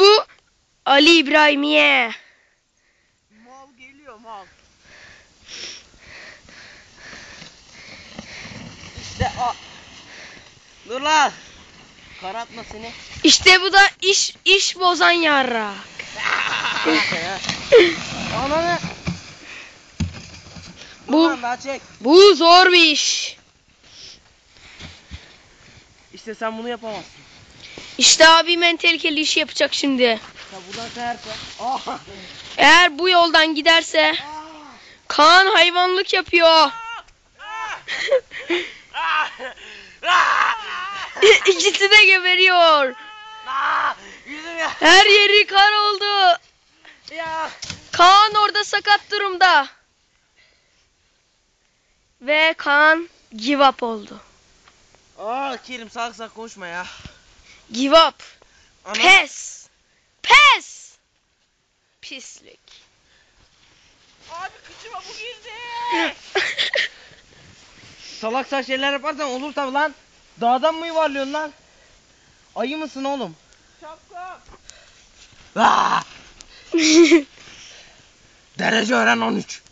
bu Ali İbrahimiye. Mal geliyor mal. İşte o. Dur lan. Karatma seni. İşte bu da iş iş bozan yarra. Ananı. Bu bu zor bir iş. İşte sen bunu yapamazsın. İşte abim en tehlikeli işi yapacak şimdi. Ya buradan kayarsa. Ah. Eğer bu yoldan giderse Kaan hayvanlık yapıyor. İkisi de geberiyor. Ah. Her yeri kar oldu. Ya. Kaan orada sakat durumda. Ve Kaan give up oldu. Aa Kerim salak salak konuşma ya. Give up. Ana. Pes. Pes. Pislik. Abi kıçıma bu girdi. Salak salak şeyler yaparsan olur tabi lan. Dağdan mı yuvarlıyorsun lan? Ayı mısın oğlum? Şapka. Derece öğren 13.